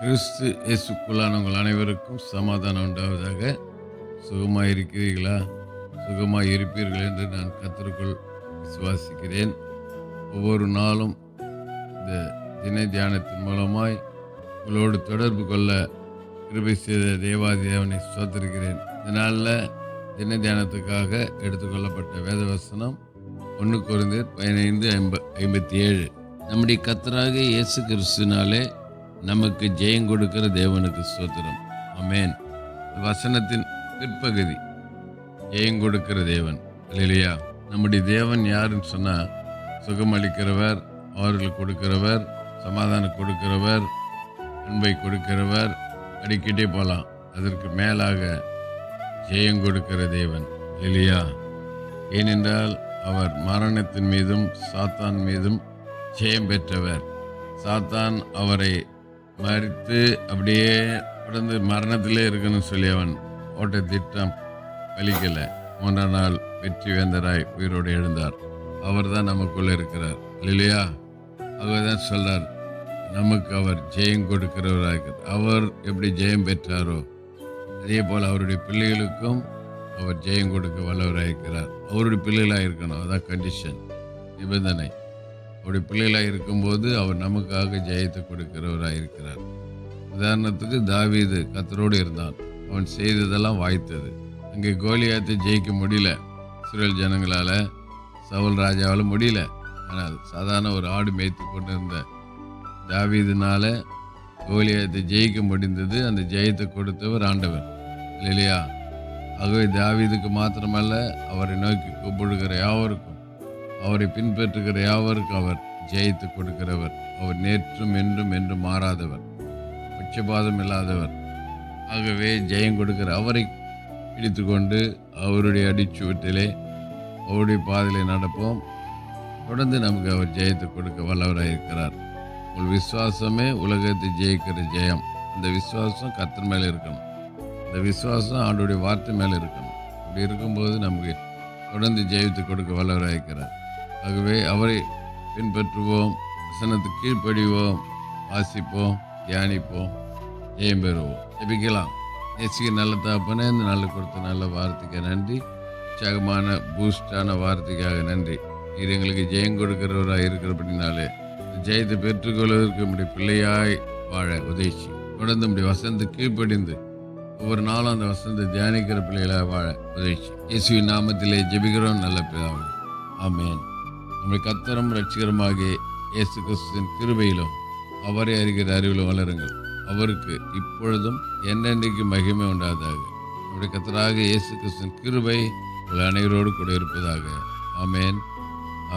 கிறிஸ்து இயேசுக்குள்ளான உங்கள் அனைவருக்கும் சமாதானம் உண்டாவதாக. சுகமாக இருக்கிறீர்களா சுகமாக இருப்பீர்கள் என்று நான் கத்தருக்குள் விசுவாசிக்கிறேன். ஒவ்வொரு நாளும் இந்த தின தியானத்தின் மூலமாய் உங்களோடு தொடர்பு கொள்ள கிருபை செய்த தேவாதேவனை சோத்திருக்கிறேன் தின தியானத்துக்காக எடுத்துக்கொள்ளப்பட்ட வேதவசனம் ஒன்று குறைந்தர் பதினைந்து ஐம்ப ஐம்பத்தி ஏழு. நம்முடைய கத்தராக இயேசு கிறிஸ்துனாலே நமக்கு ஜெயம் கொடுக்கிற தேவனுக்கு ஸ்தோத்திரம். அமேன் வசனத்தின் பிற்பகுதி. ஜெயம் கொடுக்கிற தேவன். இல்லையா நம்முடைய தேவன் யாருன்னு சொன்னால் சுகம் அளிக்கிறவர் அவர்களுக்கு கொடுக்கிறவர் சமாதானம் கொடுக்கிறவர் அன்பை கொடுக்கிறவர் அடிக்கிட்டே போகலாம் அதற்கு மேலாக ஜெயம் கொடுக்கிற தேவன். இல்லையா ஏனென்றால் அவர் மரணத்தின் மீதும் சாத்தான் மீதும் ஜெயம் பெற்றவர். சாத்தான் அவரை மறித்து அப்படியே தொடர்ந்து மரணத்திலே இருக்குன்னு சொல்லி அவன் ஓட்ட திட்டம் பலிக்கலை மூன்றாம் நாள் வெற்றி வேந்தராய் உயிரோடு எழுந்தார். அவர் தான் நமக்குள்ளே இருக்கிறார். இல்லையா அவர் தான் சொல்கிறார் நமக்கு அவர் ஜெயம் கொடுக்கிறவராக இருக்கிறார். அவர் எப்படி ஜெயம் பெற்றாரோ அதே போல் அவருடைய பிள்ளைகளுக்கும் அவர் ஜெயம் கொடுக்க வல்லவராக இருக்கிறார் அவருடைய பிள்ளைகளாக இருக்கணும். அதுதான் கண்டிஷன் நிபந்தனை. அவருடைய பிள்ளைகளாக இருக்கும்போது அவர் நமக்காக ஜெயத்தை கொடுக்கிறவராக இருக்கிறார். உதாரணத்துக்கு தாவீது கத்தரோடு இருந்தான். அவன் செய்ததெல்லாம் வாய்த்தது. அங்கே கோலியாத்தை ஜெயிக்க முடியல. இஸ்ரேல் ஜனங்களால் சவுல் ராஜாவால் முடியல. ஆனால் சாதாரண ஒரு ஆடு மேய்த்து கொண்டு இருந்த தாவீதுனால கோலியாத்தை ஜெயிக்க முடிந்தது. அந்த ஜெயத்தை கொடுத்தவர் ஆண்டவர். இல்லையா ஆகவே தாவீதுக்கு மாத்திரமல்ல அவரை நோக்கி கூப்பிடுகிற யாவருக்கும் அவரை பின்பற்றுகிற யாவருக்கு அவர் ஜெயித்து கொடுக்கிறவர். அவர் நேற்றும் என்றும் என்றும் மாறாதவர். பட்சபாதம் இல்லாதவர். ஆகவே ஜெயம் கொடுக்கிற அவரை பிடித்து கொண்டு அவருடைய அடிச்சுவட்டிலே அவருடைய பாதையிலே நடப்போம். தொடர்ந்து நமக்கு அவர் ஜெயத்தை கொடுக்க வல்லவராக இருக்கிறார். உங்கள் விசுவாசமே உலகத்தை ஜெயிக்கிற ஜெயம். அந்த விசுவாசம் கத்தர் மேலே இருக்கணும். அந்த விசுவாசம் ஆண்டுடைய வார்த்தை மேலே இருக்கணும். அப்படி இருக்கும்போது நமக்கு தொடர்ந்து ஜெயித்து கொடுக்க வல்லவராக இருக்கிறார். ஆகவே அவரை பின்பற்றுவோம் வசனத்துக்கு கீழ்ப்படிவோம் வாசிப்போம் தியானிப்போம் ஜெயம் பெறுவோம். ஜெபிக்கலாம். நேசிக்க நல்ல தாப்பனே இந்த நல்ல கொடுத்த நல்ல வார்த்தைக்கு நன்றி. உற்சாகமான பூஸ்டான வார்த்தைக்காக நன்றி. நீர் எங்களுக்கு ஜெயம் கொடுக்கிறவராக இருக்கிறபடினாலே இந்த ஜெயத்தை பெற்றுக்கொள்வதற்கு நம்முடைய பிள்ளையாய் வாழ உதவிச்சு. தொடர்ந்து நம்முடைய வசந்த கீழ்ப்படிந்து ஒவ்வொரு நாளும் அந்த வசந்த தியானிக்கிற பிள்ளைகளாக வாழ உதவிச்சு. இயேசுவின் நாமத்திலே ஜெபிக்கிறோம் நல்ல பிதாவே. ஆமேன். நம்முடைய கத்தரும் ரட்சிகரமாகிய இயேசு கிறிஸ்துவின் கிருபையிலும் அவரை அறிகிற அறிவிலும் வளருங்கள். அவருக்கு இப்பொழுதும் என்னென்றைக்கு மகிமை உண்டாதாக. நம்முடைய கத்தராக இயேசு கிறிஸ்துவின் கிருபை உங்கள் அனைவரோடு கூட இருப்பதாக. அமேன்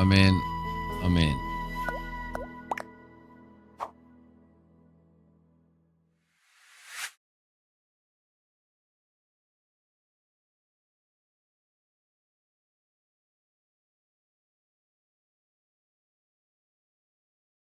அமேன் அமேன்